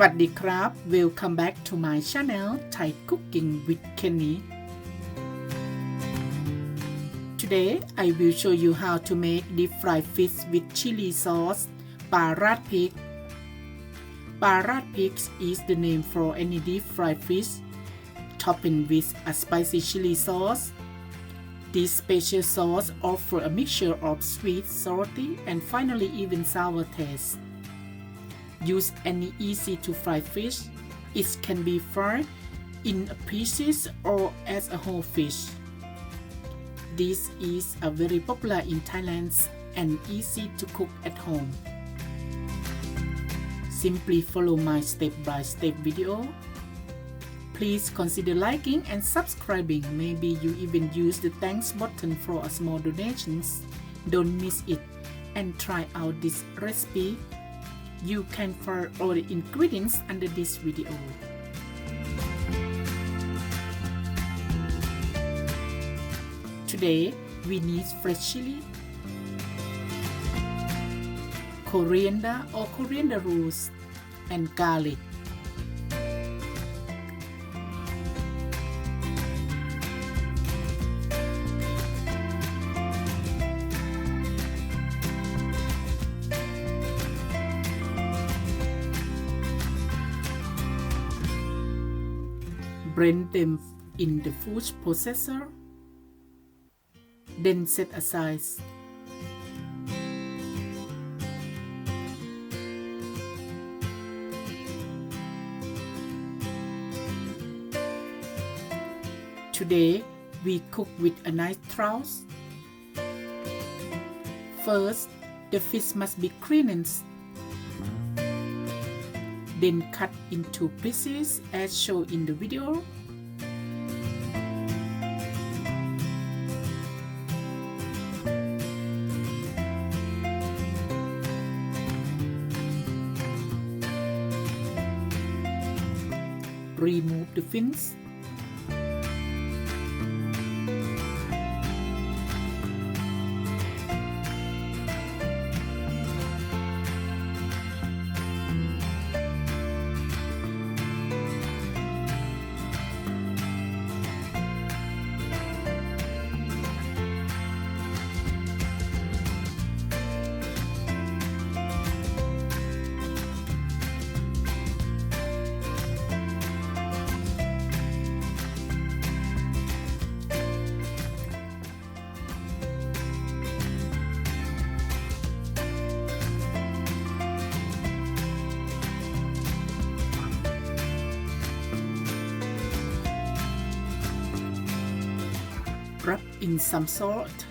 วัสดีครับ Welcome back to my channel Thai Cooking with Kenny Today I will show you how to make deep fried fish with chili sauce ปลาราดพริกปลาราดพริก is the name for any deep fried fish topping with a spicy chili sauce This special sauce offer a mixture of sweet, salty, and finally even sour taste. Use any easy to fry fish. It can be fried in pieces or as a whole fish. This is a very popular in Thailand and easy to cook at home. Simply follow my step-by-step video. Please consider liking and subscribing. Maybe you even use the thanks button for a small donations. Don't miss it and try out this recipe. You can find all the ingredients under this video. Today we need fresh chili, coriander or coriander roots, and garlic. Blend them in the food processor. Then set aside. Today we cook with a nice trout. First, the fish must be cleaned then cut into pieces as shown in the video. Remove the fins. Wrap in some salt.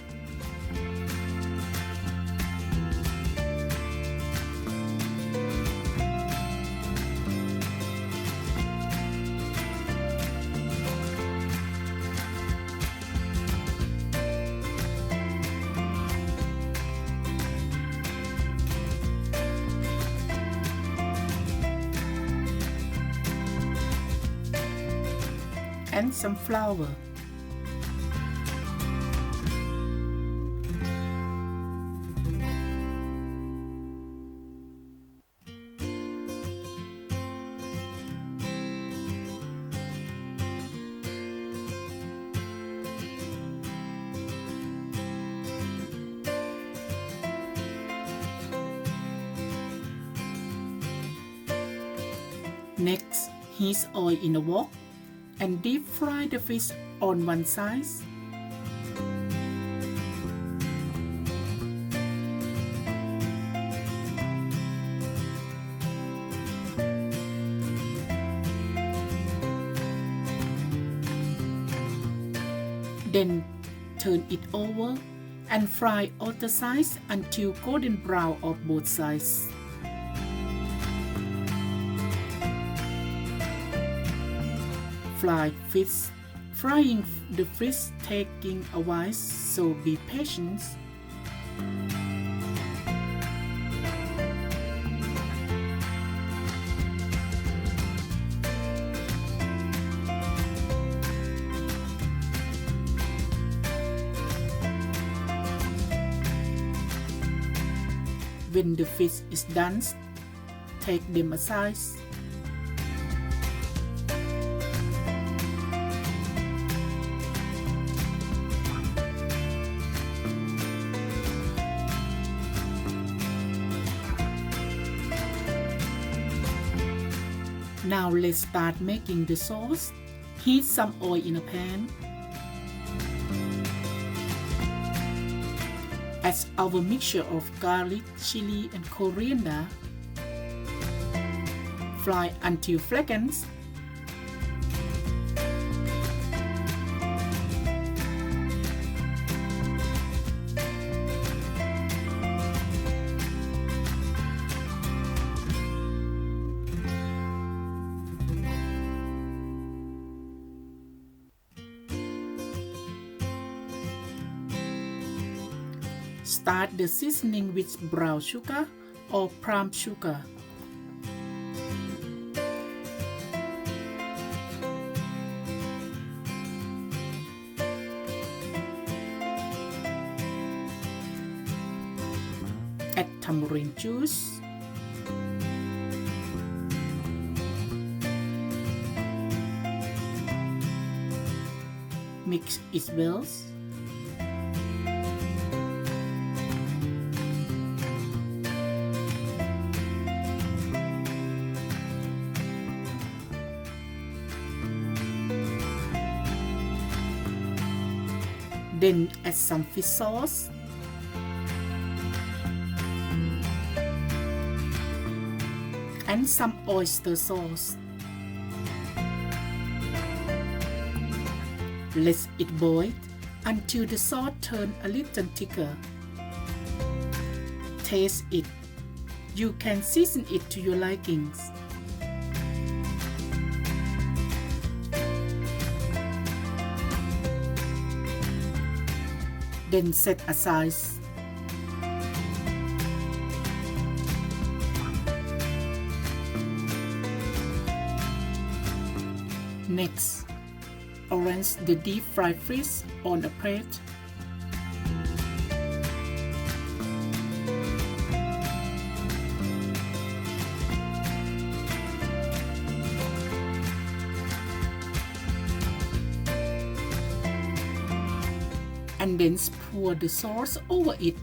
and some flour. Next, heat oil in a wok and deep fry the fish on one side. Then turn it over and fry other sides until golden brown of both sides. Fry fish. Frying the fish taking a while, so be patient. When the fish is done, take them aside Now let's start making the sauce. Heat some oil in a pan. Add our mixture of garlic, chili, and coriander. Fry until fragrance. Start the seasoning with brown sugar or palm sugar. Add tamarind juice. Mix it well. Then add some fish sauce. And some oyster sauce. Let it boil until the sauce turns a little thicker. Taste it. You can season it to your likings. Then set aside. Next, arrange the deep fried fish on a plate. And then pour the sauce over it.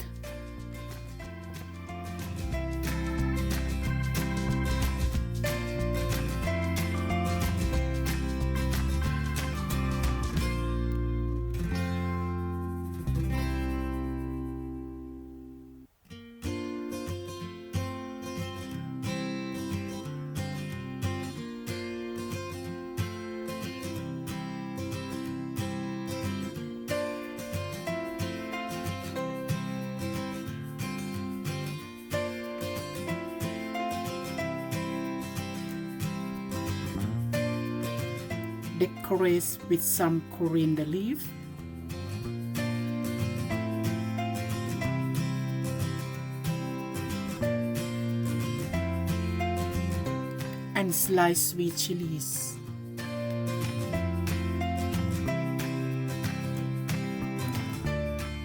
Decorate with some coriander leaf. And slice sweet chilies.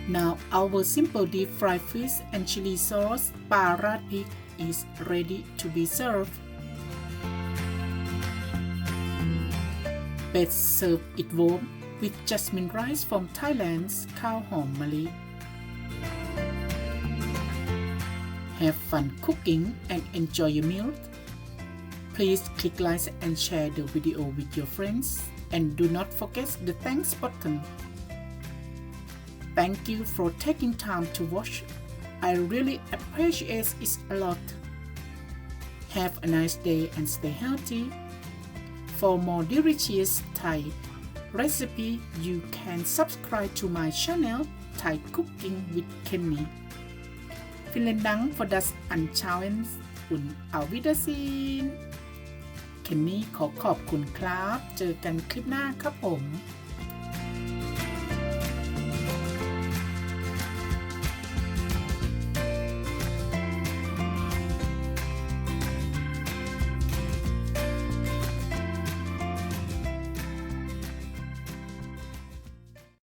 Now our simple deep fried fish and chili sauce parat pig is ready to be served. Best serve it warm with jasmine rice from Thailand's Khao Hom Mali. Have fun cooking and enjoy your meal. Please click like and share the video with your friends and do not forget the thanks button. Thank you for taking time to watch. I really appreciate it a lot. Have a nice day and stay healthy. For more delicious Thai recipe, you can subscribe to my channel Thai Cooking with Kenny. Vielen Dank für das Anschauen und auf Wiedersehen เคนนี่ขอขอบคุณครับ เจอกันคลิปหน้าครับผม